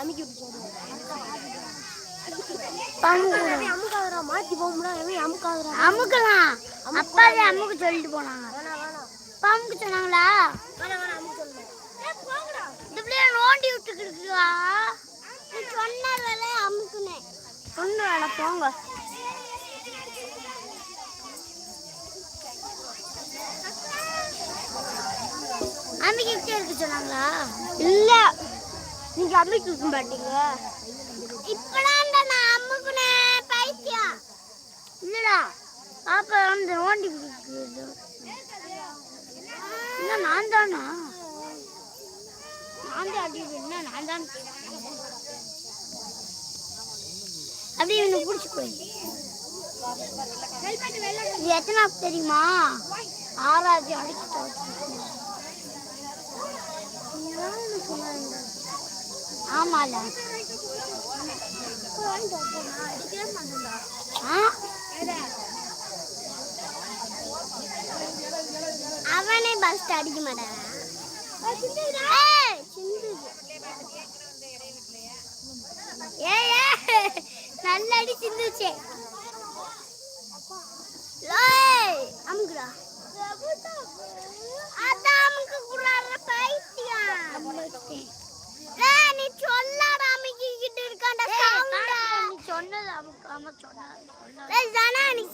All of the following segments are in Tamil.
அமுக்கி விட்டு பங்கு அமுக்காதரா மாத்தி போகும்டா எவன் அமுக்காதரா அமுக்கலாம். அப்பாவே அமுக்கு சொல்லிட்டு போனாங்க. அப்பா சொன்னாங்களா? இந்த பிள்ளைய நோண்டி விட்டுக்கிட்டுருக்கா சொன்ன வேலை அமுக்குனேன் ஒன்று வேணா போங்க. அமுக்கிட்டே இருக்க சொன்னாங்களா? இல்ல. நீங்க அமுக்கி விக்க மாட்டீங்க இப்பதான் நான் அமுக்குனேன் பைத்தியம். இல்லடா பாப்பா வந்து நோண்டி பிடிக்குது இல்ல நான் தானா? நான் தான் அடி என்ன நான் தான் அப்படியே இவனை பிடிச்சி போய் இது எத்தனை தெரியுமா? ஆறாவது அடிச்சு ஆமால. ஆ? அவனே பஸ் அடிக்க மாட்டான்? ஏய், சிந்துது. ஏ ஏ நல்ல அடி சிந்துச்சே அமுக்குடா.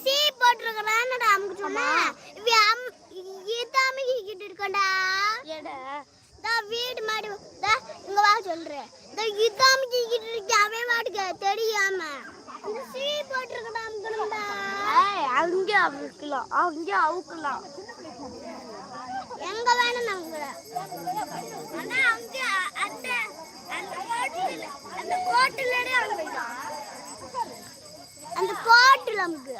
சீ போட்டிருக்கறான்னுடா அமுக்கு சொன்ன. இவன் அம்- இது அமுக்கிக்கிட்டு இருக்கான்டா. எடா இதோ வீடு மாடி இதோ இங்க வா சொல்றேன் இதோ இது அமுக்கிக்கிட்டு இருக்கு, அவன் தெரியாம. இந்த சீ போட்டிருக்கடா அமுக்கணும்டா. ஏய் அங்க அவுக்கலாம் அங்க அவுக்கலாம் எங்க வேணும் அங்க அந்த அந்த கோட்டுல அந்த அமுக்குறான். நமக்கு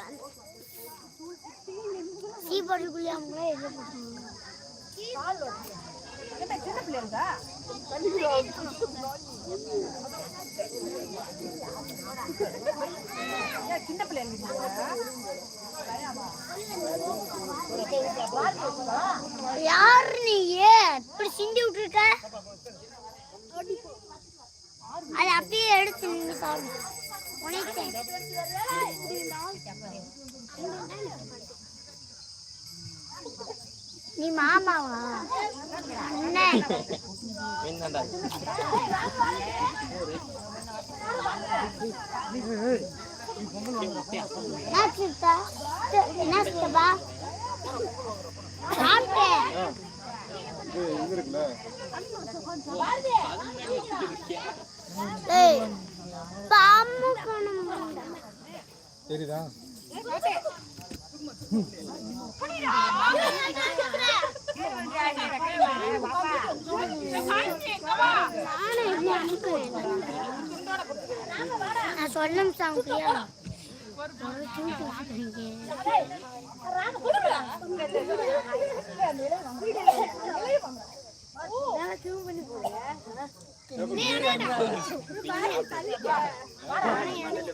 யார் நீ? இப்படி சிந்தி விட்டுருக்க? அது அப்படியே எடுத்து நீங்க சாப்பிடு. நீ மாமாவா? அண்ணன் என்ன சித்தா? என்ன சித்தப்பா? சாப்பிட்டேன் அனுப்புறேன் நான் சொல்லும் வச்சுக்கிறீங்க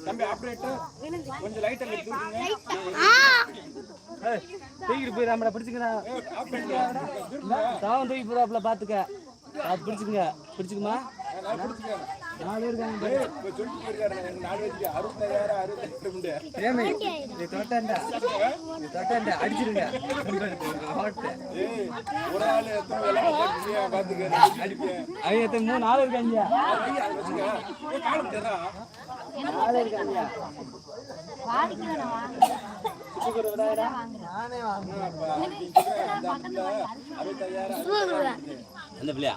தம்பி ஆப்ரேட்டர் கொஞ்சம் லைட்டா ஏய், தூக்கிட்டு போய் நம்மளை பிடிச்சிக்கிறேன் தாவம் தூக்கி போதாப்புல பாத்துக்க. அது பிடிச்சுக்குங்க. பிடிச்சுக்குமா? நாலு இருக்காங்க. நீ நீ அடிச்சிருங்க. ஆள் மூணு நாள் இருக்காங்க. அந்த பிள்ளையா?